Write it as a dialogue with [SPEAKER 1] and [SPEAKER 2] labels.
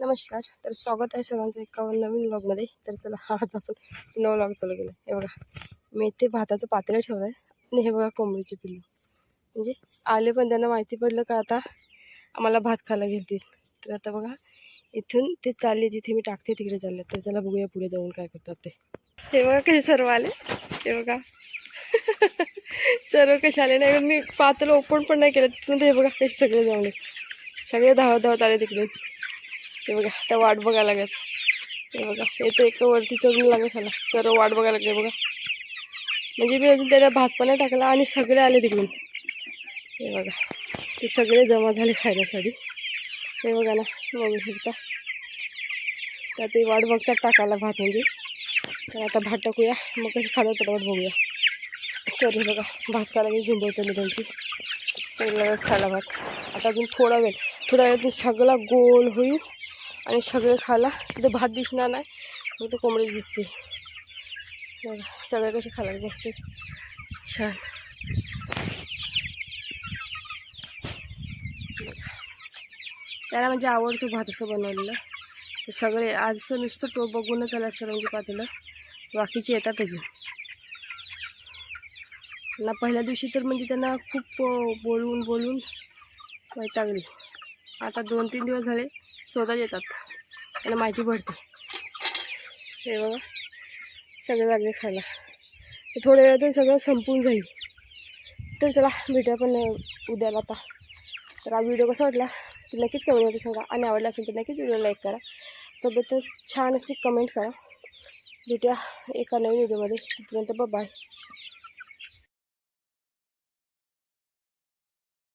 [SPEAKER 1] नमस्कार तर स्वागत आहे सर्वांचं एका नवीन ब्लॉगमध्ये तर चला आज आपण नवा ब्लॉग चालू केला हे बघा मी इथे भाताचं पात्र ठेवलं आहे आणि हे बघा कोंबडीचे पिल्लू. म्हणजे आले पण त्यांना माहिती पडलं का आता आम्हाला भात खायला घेतील. तर आता बघा इथून ते चालले जिथे मी टाकते तिकडे चालले. तर चला बघूया पुढे जाऊन काय करतात ते. हे बघा कसे सर्व आले. हे बघा. सर्व कसे आले नाही मी पातेलं ओपन पण नाही केलं. तिथून हे बघा कसे सगळे जाऊन सगळे धावत धावत आले तिकडून. हे बघा त्या वाट बघायला लागत हे बघा येते एक वरती चढून लागत खाला सर्व वाट बघायला लागले बघा. म्हणजे मी अजून त्याला भात पण टाकला आणि सगळे आले तिकडून. हे बघा ते सगळे जमा झाले खाण्यासाठी. हे बघा ना बघू शकता तर ते वाट बघतात टाकायला भात म्हणजे. तर आता भात टाकूया मग कशी खातात पटापट बघूया. तर हे बघा भात खायला गेली झुंबवतो त्यांची. सगळं खायला भात. आता अजून थोडा वेळ थोडा वेळ सगळा गोल होईल. आणि सगळे खायला तिथे भात दिसणार नाही. फक्त कोंबडीच दिसते. बघा सगळे कसे खायला दिसते. छान. त्याला म्हणजे आवडतो भात असं बनवलेलं. तर सगळे आज तर नुसतं तो बघूनच त्याला सरंगी पातेलं. बाकीचे येतात अजून. ना पहिल्या दिवशी तर म्हणजे त्यांना खूप बोलवून बोलून वैतागली. आता दोन तीन दिवस झाले. स्वतः येतात. त्यांना माहिती पडते. हे बघा. सगळे लागले खायला. थोड्या थोड्या वेळातून सगळं संपून जाईल. तर चला भेटूया पण उद्याला आता. तर हा व्हिडिओ कसा वाटला? तर नक्कीच कमेंटमध्ये सांगा. आणि आवडला असेल तर नक्कीच व्हिडिओ लाईक करा. सोबतच छान अशी कमेंट करा. भेटूया एका नवीन व्हिडिओमध्ये. तिथपर्यंत बाय